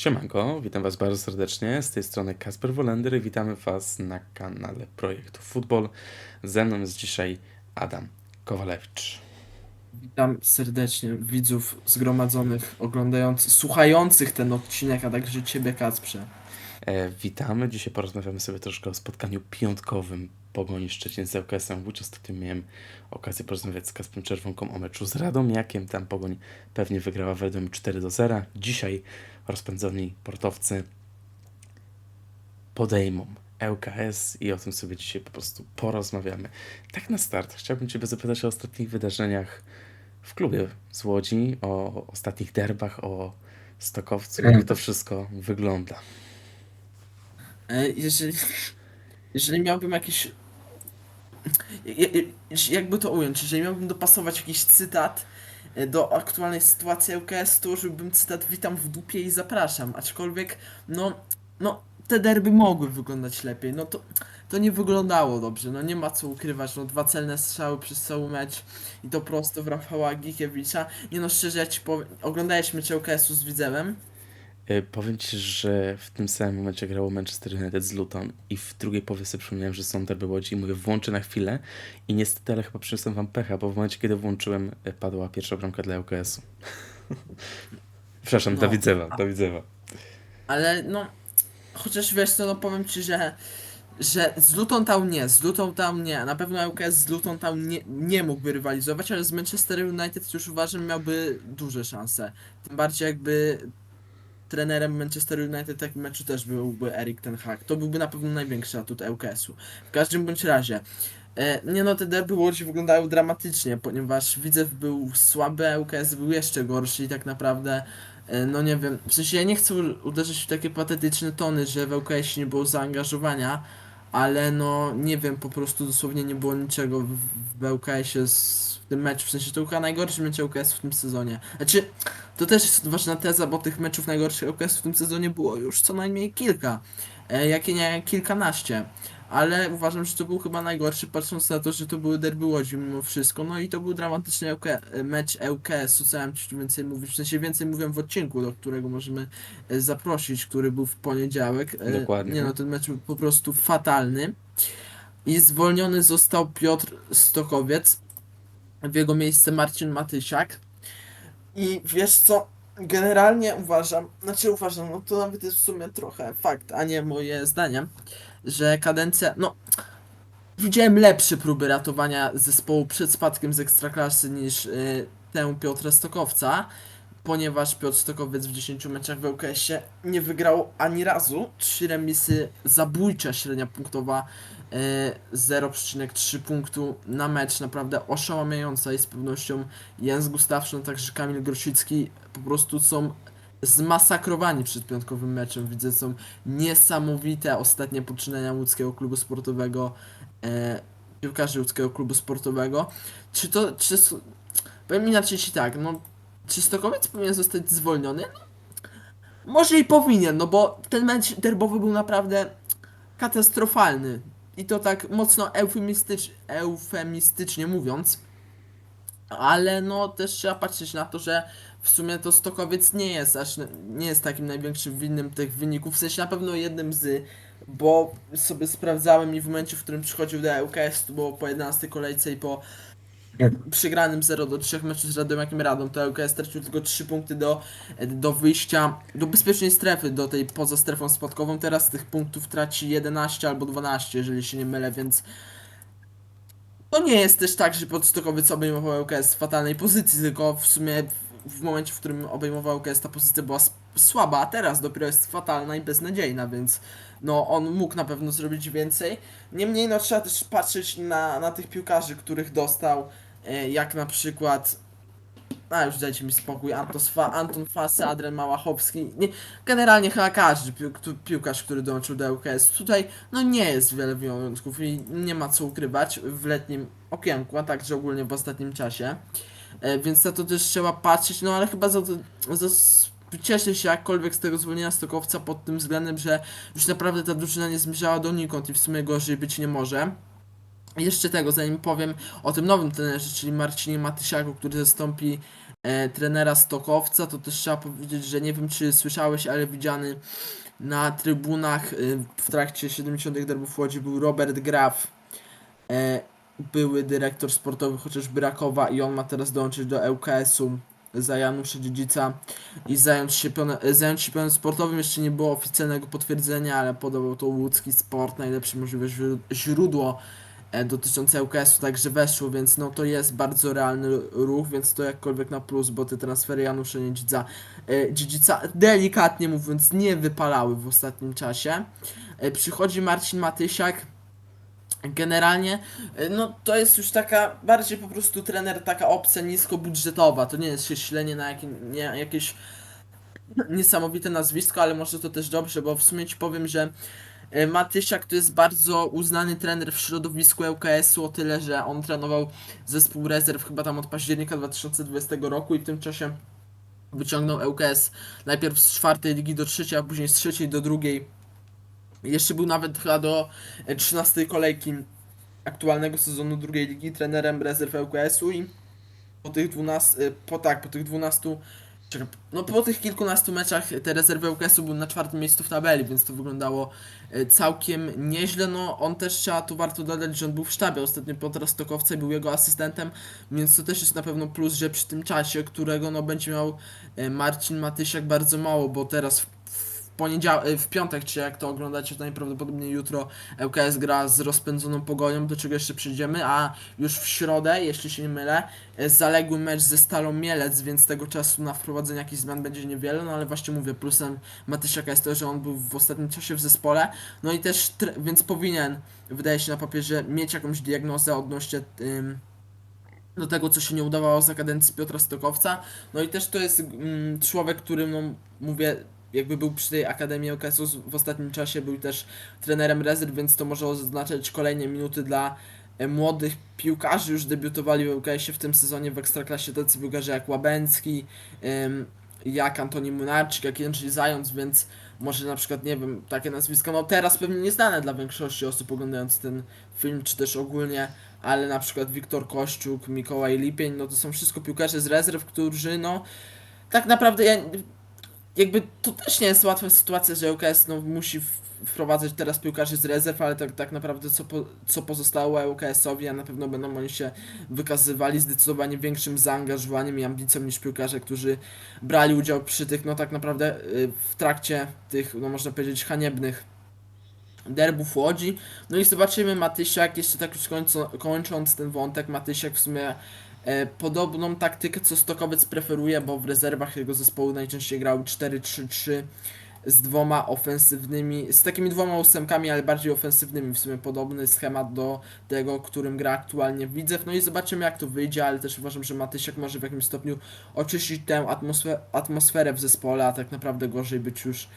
Siemanko, witam Was bardzo serdecznie. Z tej strony Kasper Wolender i witamy Was na kanale Projektu Futbol. Ze mną jest dzisiaj Adam Kowalewicz. Witam serdecznie widzów zgromadzonych, oglądających, słuchających ten odcinek, a także Ciebie, Kacprze. E, witamy. Dzisiaj porozmawiamy sobie troszkę o spotkaniu piątkowym Pogoni Szczecin z ŁKS-em Łódź. Ostatnio miałem okazję porozmawiać z Kasprem Czerwonką o meczu z Radomiakiem. Tam Pogoń pewnie wygrała w Radomiu 4 do 0. Dzisiaj rozpędzoni portowcy podejmą ŁKS i o tym sobie dzisiaj po prostu porozmawiamy. Tak na start chciałbym Ciebie zapytać o ostatnich wydarzeniach w klubie z Łodzi, o ostatnich derbach, o Stokowcu, jak to wszystko wygląda. E, Jeżeli, jeżeli miałbym je- Jakby to ująć, jeżeli miałbym dopasować jakiś cytat e, do aktualnej sytuacji ŁKS, to użyłbym cytat witam w dupie i zapraszam. Aczkolwiek, no, no, te derby mogły wyglądać lepiej. No to, to nie wyglądało dobrze, no nie ma co ukrywać. No, dwa celne strzały przez cały mecz i to prosto w Rafała Gikiewicza. Nie no, szczerze, ja ci powiem, oglądałeś mecz ŁKS-u z Widzewem? E, Powiem Ci, że w tym samym momencie grało Manchester United z Luton i w drugiej połowie sobie przypomniałem, że są derby Łodzi i mówię, włączę na chwilę i niestety, ale chyba przyniosłem Wam pecha, bo w momencie, kiedy włączyłem, e, padła pierwsza bramka dla ŁKS-u. Przepraszam, No. Dawidzewa, Dawidzewa. Ale no, chociaż wiesz co, no powiem ci, że, że z Luton Town nie, z Luton Town nie, na pewno LKS z Luton Town nie, nie mógłby rywalizować, ale z Manchester United już uważam miałby duże szanse. Tym bardziej jakby trenerem Manchester United w takim meczu też byłby Erik Ten Hag. To byłby na pewno największy atut LKS-u. W każdym bądź razie. E, nie no, te derby Łodzi wyglądały dramatycznie, ponieważ Widzew był słaby, a LKS był jeszcze gorszy i tak naprawdę E, No nie wiem, w sensie ja nie chcę uderzyć w takie patetyczne tony, że w ŁKS nie było zaangażowania, ale no nie wiem, po prostu dosłownie nie było niczego w, w ŁKS-ie z, tym meczu, w sensie to chyba najgorszy mecz ŁKS w tym sezonie. Znaczy, to też jest ważna teza, bo tych meczów najgorszych ŁKS w tym sezonie było już co najmniej kilka, e, jakie nie kilkanaście. Ale uważam, że to był chyba najgorszy, patrząc na to, że to były derby Łodzi mimo wszystko. No i to był dramatyczny LK, mecz ŁKS-u, co ja więcej mówić. W sensie więcej mówię w odcinku, do którego możemy e, zaprosić, który był w poniedziałek. E, Dokładnie. Nie no, ten mecz był po prostu fatalny. I zwolniony został Piotr Stokowiec. W jego miejsce Marcin Matysiak. I wiesz co, generalnie uważam, znaczy uważam, no to nawet jest w sumie trochę fakt, a nie moje zdanie, że kadencja, no widziałem lepsze próby ratowania zespołu przed spadkiem z Ekstraklasy niż y, tę Piotra Stokowca, ponieważ Piotr Stokowiec w 10 meczach w ŁKS-ie nie wygrał ani razu, 3 remisy, zabójcza średnia punktowa, 0,3 punktu na mecz, naprawdę oszałamiająca i z pewnością Jens Gustafsson, także Kamil Grosicki po prostu są zmasakrowani przed piątkowym meczem. Widzę, są niesamowite ostatnie poczynania łódzkiego klubu sportowego, e, piłkarzy łódzkiego klubu sportowego. Czy to, czy, powiem inaczej ci tak, no, czy Stokowiec powinien zostać zwolniony? No, może i powinien, no bo ten mecz derbowy był naprawdę katastrofalny. I to tak mocno eufemistycz, eufemistycznie mówiąc. Ale no też trzeba patrzeć na to, że w sumie to Stokowiec nie jest aż nie jest takim największym winnym tych wyników, w sensie na pewno jednym z, bo sobie sprawdzałem i w momencie, w którym przychodził do ŁKS, to było po 11 kolejce i po przegranym 0 do 3 meczu z Radomiakiem Radą, to ŁKS stracił tylko 3 punkty do, do wyjścia do bezpiecznej strefy, do tej poza strefą spadkową, teraz tych punktów traci 11 albo 12, jeżeli się nie mylę, więc to nie jest też tak, że podstokowiec obejmował ŁKS w fatalnej pozycji, tylko w sumie w, momencie, w którym obejmował ŁKS ta pozycja była słaba, a teraz dopiero jest fatalna i beznadziejna, więc no on mógł na pewno zrobić więcej. Niemniej no trzeba też patrzeć na, na tych piłkarzy, których dostał, jak na przykład a już dajcie mi spokój, Anton, Fa, Anton Fasy, Adrian Małachowski, nie, generalnie chyba każdy pił, piłkarz, który dołączył do ŁKS. Tutaj no nie jest wiele wyjątków i nie ma co ukrywać w letnim okienku, a także ogólnie w ostatnim czasie. E, więc na to też trzeba patrzeć, no ale chyba za, za, cieszę się jakkolwiek z tego zwolnienia Stokowca pod tym względem, że już naprawdę ta drużyna nie zmierzała donikąd i w sumie gorzej być nie może. Jeszcze tego, zanim powiem o tym nowym trenerze, czyli Marcinie Matysiaku, który zastąpi e, trenera Stokowca, to też trzeba powiedzieć, że nie wiem czy słyszałeś, ale widziany na trybunach e, w trakcie 70. derbów Łodzi był Robert Graf, e, były dyrektor sportowy chociażby Rakowa i on ma teraz dołączyć do ŁKS-u za Janusza Dziedzica i zająć się, pionem, e, zająć się pionem sportowym. Jeszcze nie było oficjalnego potwierdzenia, ale podawał to łódzki sport, najlepsze możliwe źró- źródło dotyczące ŁKS-u, także weszło, więc no to jest bardzo realny ruch, więc to jakkolwiek na plus, bo te transfery Janusza Dziedzica, e, Dziedzica delikatnie mówiąc nie wypalały w ostatnim czasie. E, przychodzi Marcin Matysiak, Generalnie, e, no to jest już taka bardziej po prostu trener, taka opcja niskobudżetowa. To nie jest się ślenie na jakie, nie, jakieś niesamowite nazwisko, ale może to też dobrze, bo w sumie ci powiem, że e, Matysiak to jest bardzo uznany trener w środowisku ŁKS-u, o tyle, że on trenował zespół rezerw chyba tam od października 2020 roku i w tym czasie wyciągnął ŁKS najpierw z czwartej ligi do trzeciej, a później z trzeciej do drugiej. Jeszcze był nawet chyba do e, 13 kolejki aktualnego sezonu drugiej ligi trenerem rezerw ŁKS-u i po tych 12, e, po tak, po tych 12, czekaj, no po tych kilkunastu meczach te rezerwy ŁKS-u był na czwartym miejscu w tabeli, więc to wyglądało e, całkiem nieźle. No on też trzeba tu warto dodać, że on był w sztabie ostatnio Piotra Stokowca był jego asystentem, więc to też jest na pewno plus, że przy tym czasie, którego no będzie miał e, Marcin Matysiak bardzo mało, bo teraz w poniedziałek, w piątek, czy jak to oglądacie, to najprawdopodobniej jutro ŁKS gra z rozpędzoną pogonią, do czego jeszcze przyjdziemy, a już w środę, jeśli się nie mylę, e, zaległy mecz ze Stalą Mielec, więc tego czasu na wprowadzenie jakichś zmian będzie niewiele, no ale właśnie mówię, plusem Matysiaka jest to, że on był w ostatnim czasie w zespole, no i też, więc powinien, wydaje się na papierze, mieć jakąś diagnozę odnośnie do tego, co się nie udawało za kadencji Piotra Stokowca. No i też to jest mm, człowiek, który, no mówię, jakby był przy tej Akademii ŁKS-u z- w ostatnim czasie, był też trenerem rezerw, więc to może oznaczać kolejne minuty dla e, młodych piłkarzy. Już debiutowali w ŁKS-ie w tym sezonie w Ekstraklasie tacy piłkarze jak Łabęcki, jak Antoni Młynarczyk, jak Jędrzej Zając, więc może na przykład, nie wiem, takie nazwisko, no teraz pewnie nieznane dla większości osób oglądając ten film, czy też ogólnie, ale na przykład Wiktor Kościuk, Mikołaj Lipień, no to są wszystko piłkarze z rezerw, którzy no tak naprawdę ja, jakby to też nie jest łatwa sytuacja, że ŁKS no, musi wprowadzać teraz piłkarzy z rezerw, ale tak, tak naprawdę co, po, co pozostało ŁKS-owi, a na pewno będą oni się wykazywali zdecydowanie większym zaangażowaniem i ambicją niż piłkarze, którzy brali udział przy tych, no tak naprawdę y, w trakcie tych, no można powiedzieć, haniebnych derbów Łodzi. No i zobaczymy Matysiak, jeszcze tak już kończąc ten wątek, Matysiak w sumie e, podobną taktykę co Stokowiec preferuje, bo w rezerwach jego zespołu najczęściej grał 4-3-3 z dwoma ofensywnymi, z takimi dwoma ósemkami, ale bardziej ofensywnymi, w sumie podobny schemat do tego, którym gra aktualnie Widzew. No i zobaczymy jak to wyjdzie, ale też uważam, że Matysiak może w jakimś stopniu oczyścić tę atmosfer- atmosferę w zespole, a tak naprawdę gorzej być już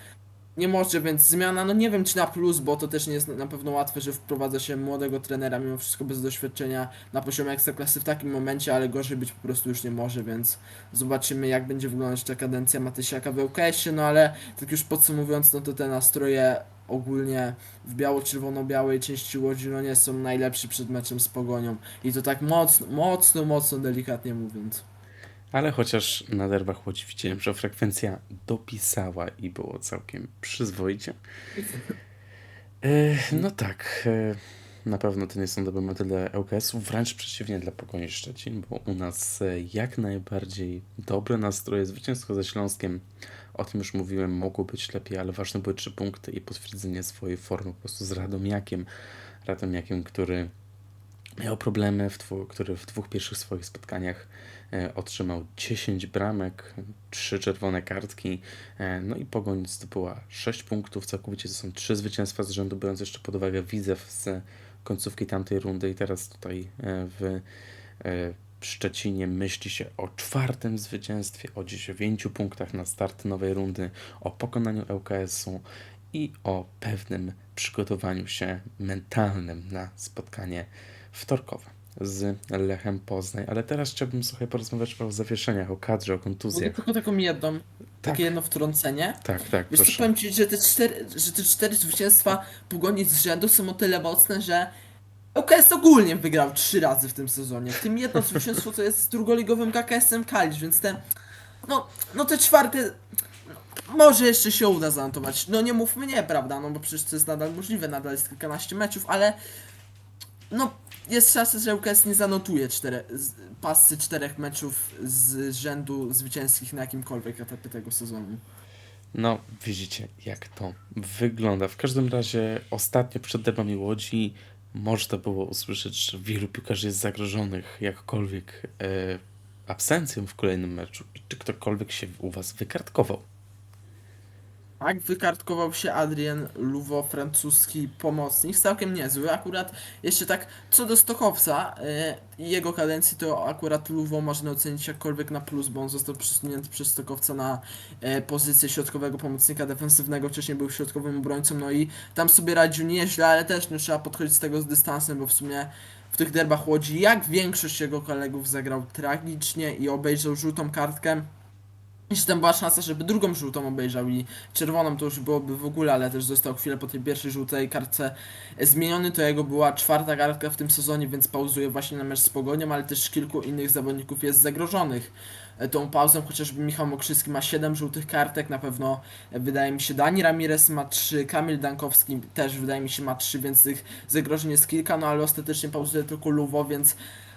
nie może, więc zmiana, no nie wiem czy na plus, bo to też nie jest na pewno łatwe, że wprowadza się młodego trenera, mimo wszystko bez doświadczenia na poziomie ekstraklasy w takim momencie, ale gorzej być po prostu już nie może, więc zobaczymy jak będzie wyglądać ta kadencja Matysiaka w ŁKS-ie, no ale tak już podsumowując, no to te nastroje ogólnie w biało-czerwono-białej części Łodzi no nie są najlepsze przed meczem z Pogonią i to tak mocno, mocno, mocno delikatnie mówiąc. Ale chociaż na derbach Łodzi widziałem, że frekwencja dopisała i było całkiem przyzwoicie. E, no tak, e, na pewno to nie są dobre momenty dla ŁKS-u, wręcz przeciwnie dla Pogoni Szczecin, bo u nas e, jak najbardziej dobre nastroje, zwycięstwo ze Śląskiem, o tym już mówiłem, mogło być lepiej, ale ważne były trzy punkty i potwierdzenie swojej formy po prostu z Radomiakiem. Radomiakiem, który miał problemy, w dwu, który w dwóch pierwszych swoich spotkaniach e, otrzymał 10 bramek, 3 czerwone kartki, e, no i Pogoń zdobyła 6 punktów, całkowicie to są 3 zwycięstwa z rzędu, biorąc jeszcze pod uwagę Widzew z końcówki tamtej rundy i teraz tutaj e, w Szczecinie myśli się o czwartym zwycięstwie, o 9 punktach na start nowej rundy, o pokonaniu ŁKS-u i o pewnym przygotowaniu się mentalnym na spotkanie wtorkowe z Lechem Poznań. Ale teraz chciałbym sobie porozmawiać o zawieszeniach, o kadrze, o Mogę kontuzjach. tylko taką jedną, Tak. takie jedno wtrącenie. Tak, tak, Wiesz proszę. powiem Ci, że te cztery, że te cztery zwycięstwa Pogoni z rzędu są o tyle mocne, że UKS ogólnie wygrał trzy razy w tym sezonie. W tym jedno zwycięstwo to jest z drugoligowym KKS-em Kalisz, więc te. No, no te czwarte. Może jeszcze się uda zanotować. No nie mówmy nie, prawda? No bo przecież to jest nadal możliwe, nadal jest kilkanaście meczów, ale. No, jest szansa, że UKS nie zanotuje cztere, z, pasy czterech meczów z rzędu zwycięskich na jakimkolwiek etapie tego sezonu. No, widzicie, jak to wygląda. W każdym razie ostatnio przed derbami Łodzi można było usłyszeć, że wielu piłkarzy jest zagrożonych jakkolwiek e, absencją w kolejnym meczu. Czy ktokolwiek się u was wykartkował? Tak, wykartkował się Adrien Luwo, francuski pomocnik, całkiem niezły. Akurat jeszcze tak, co do Stokowca yy, i jego kadencji, to akurat Luwo można ocenić jakkolwiek na plus, bo on został przesunięty przez Stokowca na e, pozycję środkowego pomocnika defensywnego. Wcześniej był środkowym obrońcą, no i tam sobie radził nieźle, ale też no, trzeba podchodzić z tego z dystansem, bo w sumie w tych derbach Łodzi, jak większość jego kolegów, zagrał tragicznie i obejrzał żółtą kartkę. Jeśli tam była szansa, żeby drugą żółtą obejrzał i czerwoną, to już byłoby w ogóle, ale też został chwilę po tej pierwszej żółtej kartce zmieniony. To jego była czwarta kartka w tym sezonie, więc pauzuje właśnie na mecz z Pogonią, ale też kilku innych zawodników jest zagrożonych e, tą pauzą, chociażby Michał Mokrzyski ma 7 żółtych kartek, na pewno e, wydaje mi się Dani Ramirez ma 3, Kamil Dankowski też wydaje mi się ma 3, więc tych zagrożeń jest kilka, no ale ostatecznie pauzuje tylko Luwo, więc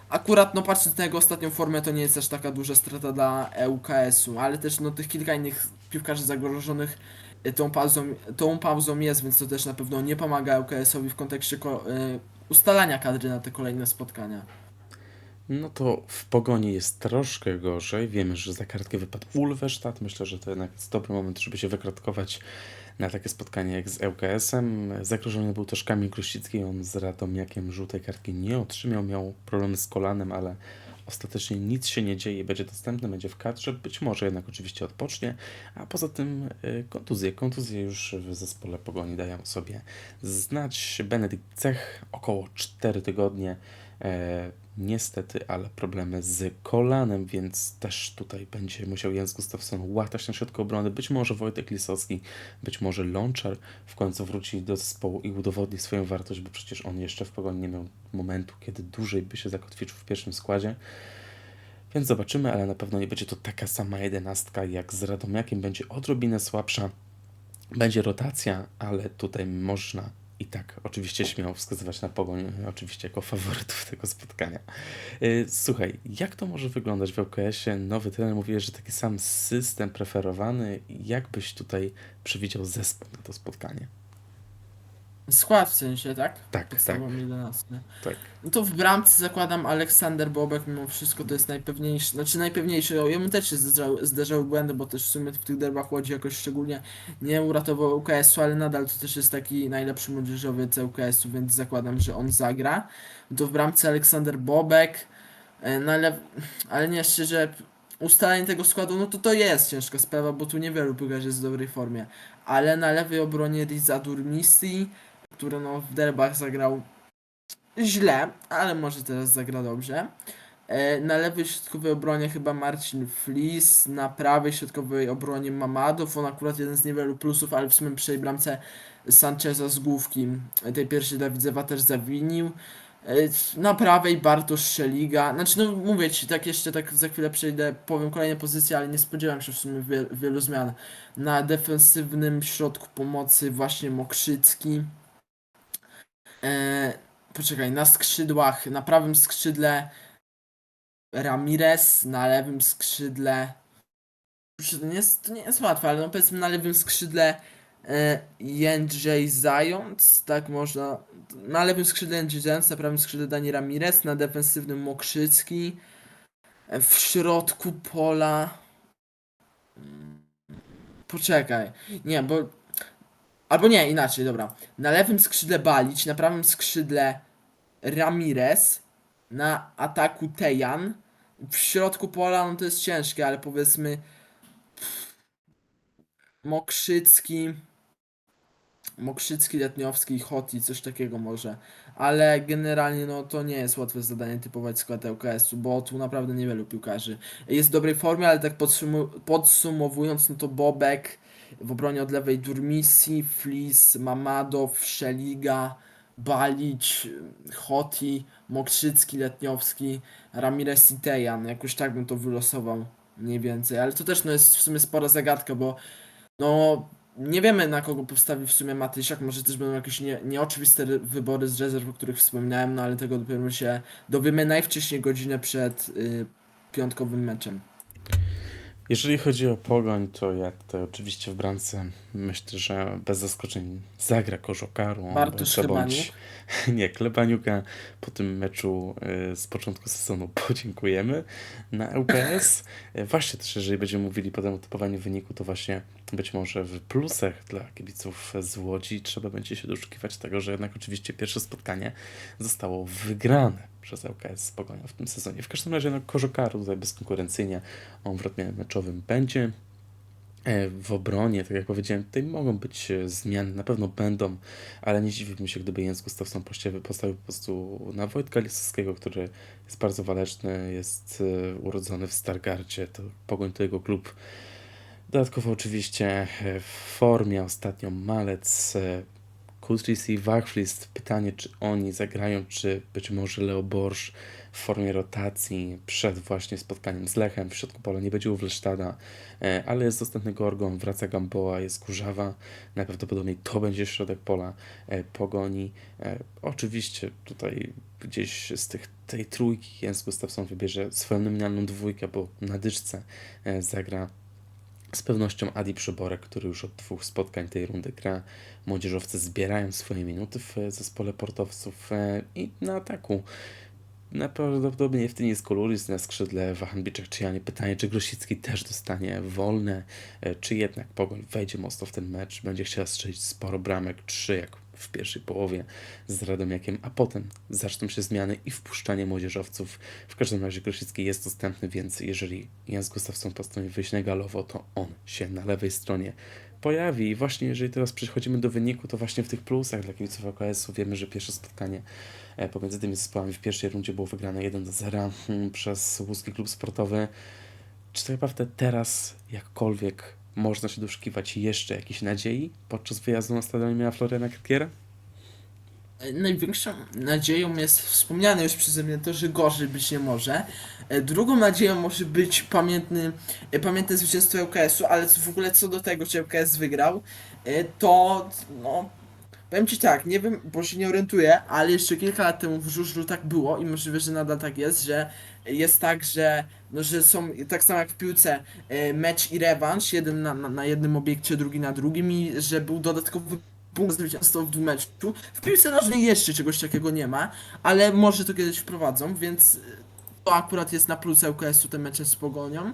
Akurat, no patrząc na jego ostatnią formę, to nie jest aż taka duża strata dla ŁKS-u, ale też no tych kilka innych piłkarzy zagrożonych y, tą pauzą, tą pauzą jest, więc to też na pewno nie pomaga ŁKS-owi w kontekście ko- y, ustalania kadry na te kolejne spotkania. No to w pogoni jest troszkę gorzej. Wiemy, że za kartkę wypadł Ulwerstadt. Myślę, że to jednak jest dobry moment, żeby się wykratkować na takie spotkanie jak z ŁKS-em. Zagrożony był też Kamil Grosicki. On z Radomiakiem żółtej kartki nie otrzymał. Miał problemy z kolanem, ale ostatecznie nic się nie dzieje. Będzie dostępny, będzie w kadrze. Być może jednak oczywiście odpocznie. A poza tym y, kontuzje. Kontuzje już w zespole pogoni dają sobie znać. Benedykt Cech około 4 tygodnie. E, niestety, ale problemy z kolanem, więc też tutaj będzie musiał Jens Gustafsson łatać na środku obrony. Być może Wojtek Lisowski, być może Lączar w końcu wróci do zespołu i udowodni swoją wartość, bo przecież on jeszcze w pogoni nie miał momentu, kiedy dłużej by się zakotwiczył w pierwszym składzie. Więc zobaczymy, ale na pewno nie będzie to taka sama jedenastka jak z Radomiakiem. Będzie odrobinę słabsza. Będzie rotacja, ale tutaj można i tak oczywiście śmiało wskazywać na Pogoń, oczywiście jako faworytów tego spotkania. Yy, Słuchaj, jak to może wyglądać w ŁKS-ie? Nowy trener mówi, że taki sam system preferowany. Jak byś tutaj przewidział zespół na to spotkanie? Skład w sensie, tak? Tak, tak, Podstawową 11. tak. No to w bramce zakładam Aleksander Bobek, mimo wszystko to jest najpewniejszy, znaczy najpewniejszy, o, jemu też się zdarzały, zdarzały błędy, bo też w sumie w tych derbach Łodzi jakoś szczególnie nie uratował UKS-u, ale nadal to też jest taki najlepszy młodzieżowiec UKS-u, więc zakładam, że on zagra. To w bramce Aleksander Bobek, e, no ale, ale nie, szczerze, ustalenie tego składu, no to to jest ciężka sprawa, bo tu niewielu piłkarzy jest w dobrej formie, ale na lewej obronie Riza Durmisi, który no w derbach zagrał źle, ale może teraz zagra dobrze. E, Na lewej środkowej obronie chyba Marcin Flis, na prawej środkowej obronie Mamadow, on akurat jeden z niewielu plusów, ale w sumie przy bramce Sancheza z główki e, tej pierwszej dla Widzewa też zawinił. E, Na prawej Bartosz Szeliga, znaczy no mówię Ci, tak jeszcze tak za chwilę przejdę, powiem kolejne pozycje, ale nie spodziewam się w sumie wiel wielu zmian. Na defensywnym środku pomocy właśnie Mokrzycki. E, poczekaj, na skrzydłach, na prawym skrzydle Ramirez, na lewym skrzydle. To nie jest, to nie jest łatwe, ale no powiedzmy na lewym skrzydle e, Jędrzej Zając, tak można. Na lewym skrzydle Jędrzej Zając, na prawym skrzydle Dani Ramirez, na defensywnym Mokrzycki, e, w środku pola. Mm, Poczekaj, nie, bo. Albo nie, inaczej, dobra. Na lewym skrzydle Balić, na prawym skrzydle Ramirez, na ataku Tejan. W środku pola no to jest ciężkie, ale powiedzmy Mokrzycki, Mokrzycki, Letniowski, Hoti, coś takiego może. Ale generalnie no to nie jest łatwe zadanie typować skład ŁKS-u, bo tu naprawdę niewielu piłkarzy jest w dobrej formie, ale tak podsumu podsumowując, no to Bobek w obronie od lewej Durmisi, Flis, Mamadow, Szeliga, Balić, Hoti, Mokrzycki, Letniowski, Ramirez i Tejan. Jakoś tak bym to wylosował mniej więcej. Ale to też no, jest w sumie spora zagadka, bo no nie wiemy na kogo postawi w sumie Matysiak. Może też będą jakieś nie, nieoczywiste ry- wybory z rezerw, o których wspominałem, no ale tego dopiero się dowiemy najwcześniej godzinę przed y, piątkowym meczem. Jeżeli chodzi o Pogoń, to ja tutaj oczywiście w bramce myślę, że bez zaskoczeń zagra Kożokaru. Bartosz Chlebaniuk. Nie, Klebaniuka po tym meczu y, z początku sezonu podziękujemy na ŁKS. Y, Właśnie też, jeżeli będziemy mówili potem o typowaniu wyniku, to właśnie być może w plusach dla kibiców z Łodzi trzeba będzie się doszukiwać tego, że jednak oczywiście pierwsze spotkanie zostało wygrane przez ŁKS z Pogonią w tym sezonie. W każdym razie no, Kożokaru tutaj bezkonkurencyjnie on w rotmie meczowym będzie. E, W obronie, tak jak powiedziałem, tutaj mogą być e, zmiany, na pewno będą, ale nie dziwiłbym się, gdyby Jens Gustafsson postawił, po prostu na Wojtka Lisowskiego, który jest bardzo waleczny, jest e, urodzony w Stargardzie, to Pogoń to jego klub. Dodatkowo oczywiście w formie ostatnio Malec, Kutris i Wachflist. Pytanie, czy oni zagrają, czy być może Leo Borsz w formie rotacji przed właśnie spotkaniem z Lechem. W środku pola nie będzie Uwlesztada, e, ale jest dostępny Gorgon, wraca Gamboa, jest Kurzawa. Najprawdopodobniej to będzie środek pola e, Pogoni. E, Oczywiście tutaj gdzieś z tych, tej trójki Jens Gustafsson wybierze swoją nominalną dwójkę, bo na dyszce zagra z pewnością Adi Przyborek, który już od dwóch spotkań tej rundy gra. Młodzieżowcy zbierają swoje minuty w e, zespole portowców e, i na ataku. Najprawdopodobniej w tym jest Koluris na skrzydle Wachanbiczek czy Janie. Pytanie, czy Grosicki też dostanie wolne, e, czy jednak Pogoń wejdzie mocno w ten mecz, będzie chciała strzelić sporo bramek, trzy jak w pierwszej połowie z Radomiakiem, a potem zaczną się zmiany i wpuszczanie młodzieżowców. W każdym razie Grosicki jest dostępny, więc jeżeli Jens Gustafsson postanowi wyjść na galowo, to on się na lewej stronie pojawi. I właśnie jeżeli teraz przechodzimy do wyniku, to właśnie w tych plusach dla kibiców AKS-u wiemy, że pierwsze spotkanie e, pomiędzy tymi zespołami w pierwszej rundzie było wygrane 1 do 0 hmm, przez Łuski Klub Sportowy. Czy tak naprawdę teraz jakkolwiek można się doszukiwać jeszcze jakiejś nadziei podczas wyjazdu na stadion imienia Floriana Krykiera? E, Największą nadzieją jest wspomniane już przeze mnie to, że gorzej być nie może. E, Drugą nadzieją może być pamiętny, e, pamiętne zwycięstwo ŁKS-u, ale w ogóle co do tego, czy ŁKS wygrał, to no, powiem Ci tak, nie wiem, bo się nie orientuję, ale jeszcze kilka lat temu w żużlu tak było i możliwe, że nadal tak jest, że jest tak, że, no, że są tak samo jak w piłce e, mecz i rewanż, jeden na, na, na jednym obiekcie, drugi na drugim i że był dodatkowy punkt zwycięstwa w dwumeczu. W piłce nożnej jeszcze czegoś takiego nie ma, ale może to kiedyś wprowadzą, więc to akurat jest na plus ŁKS-u te mecze z Pogonią.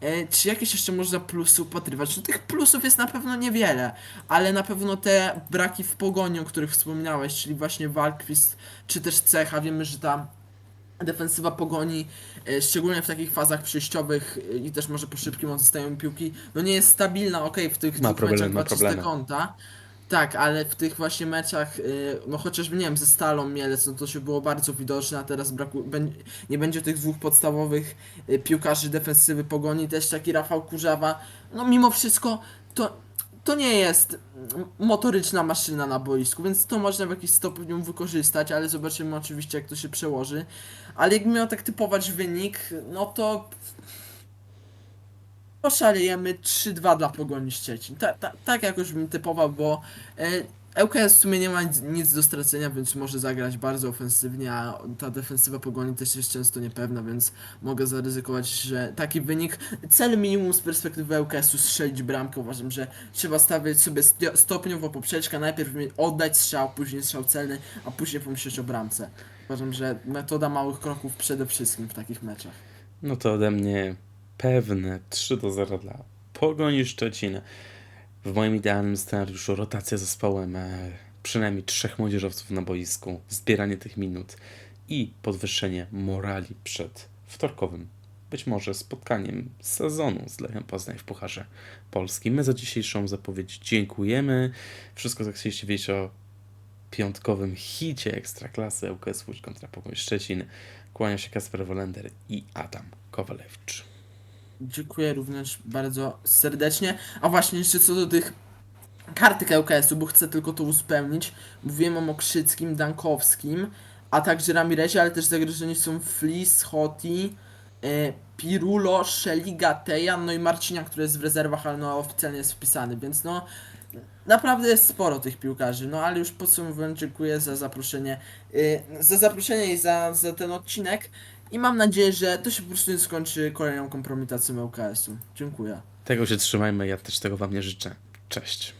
E, czy jakieś jeszcze można plusy upatrywać? No tych plusów jest na pewno niewiele, ale na pewno te braki w Pogoniu, o których wspominałeś, czyli właśnie Walkwist, czy też Cecha, wiemy, że ta defensywa Pogoni, e, szczególnie w takich fazach przejściowych e, i też może po szybkim odzyskaniu piłki, no nie jest stabilna, okej, w tych Ma problemy, meczach ma problemy. kąta, tak, ale w tych właśnie meczach, y, no chociażby nie wiem, ze Stalą Mielec, no to się było bardzo widoczne, a teraz braku, nie będzie tych dwóch podstawowych piłkarzy defensywy Pogoni, też taki Rafał Kurzawa, no mimo wszystko to, to nie jest motoryczna maszyna na boisku, więc to można w jakiś stopniu wykorzystać, ale zobaczymy oczywiście jak to się przełoży, ale jakbym miał tak typować wynik, no to poszalejemy 3-2 dla Pogoni Szczecin. Ta, ta, tak jakoś bym typował, bo e, ŁKS w sumie nie ma nic, do stracenia, więc może zagrać bardzo ofensywnie, a ta defensywa Pogoni też jest często niepewna, więc mogę zaryzykować, że taki wynik, cel minimum z perspektywy ŁKS-u strzelić bramkę. Uważam, że trzeba stawiać sobie stopniowo poprzeczkę, najpierw oddać strzał, później strzał celny, a później pomyśleć o bramce. Uważam, że metoda małych kroków przede wszystkim w takich meczach. No to ode mnie pewne 3 do 0 dla Pogoni Szczecin. W moim idealnym scenariuszu rotacja zespołem, e, przynajmniej trzech młodzieżowców na boisku, zbieranie tych minut i podwyższenie morali przed wtorkowym, być może spotkaniem sezonu z Lechem Poznań w Pucharze Polskim. My za dzisiejszą zapowiedź dziękujemy. Wszystko, co chcieliście wiedzieć o piątkowym hicie Ekstraklasy ŁKS Łódź kontra Pogoń Szczecin. Kłania się Kasper Wolender i Adam Kowalewicz. Dziękuję również bardzo serdecznie. A właśnie jeszcze co do tych kartkę LKS-u, bo chcę tylko to uzupełnić. Mówiłem o Mokrzyckim, Dankowskim, a także Ramirezie, ale też zagrożeni są Flis, Hoti, e, Pirulo, Szeliga, Tejan, no i Marcinia, który jest w rezerwach, ale no oficjalnie jest wpisany, więc no naprawdę jest sporo tych piłkarzy, no ale już podsumowując, dziękuję za zaproszenie, y, za zaproszenie i za, za ten odcinek i mam nadzieję, że to się po prostu nie skończy kolejną kompromitacją LKS-u. Dziękuję. Tego się trzymajmy, ja też tego wam nie życzę. Cześć.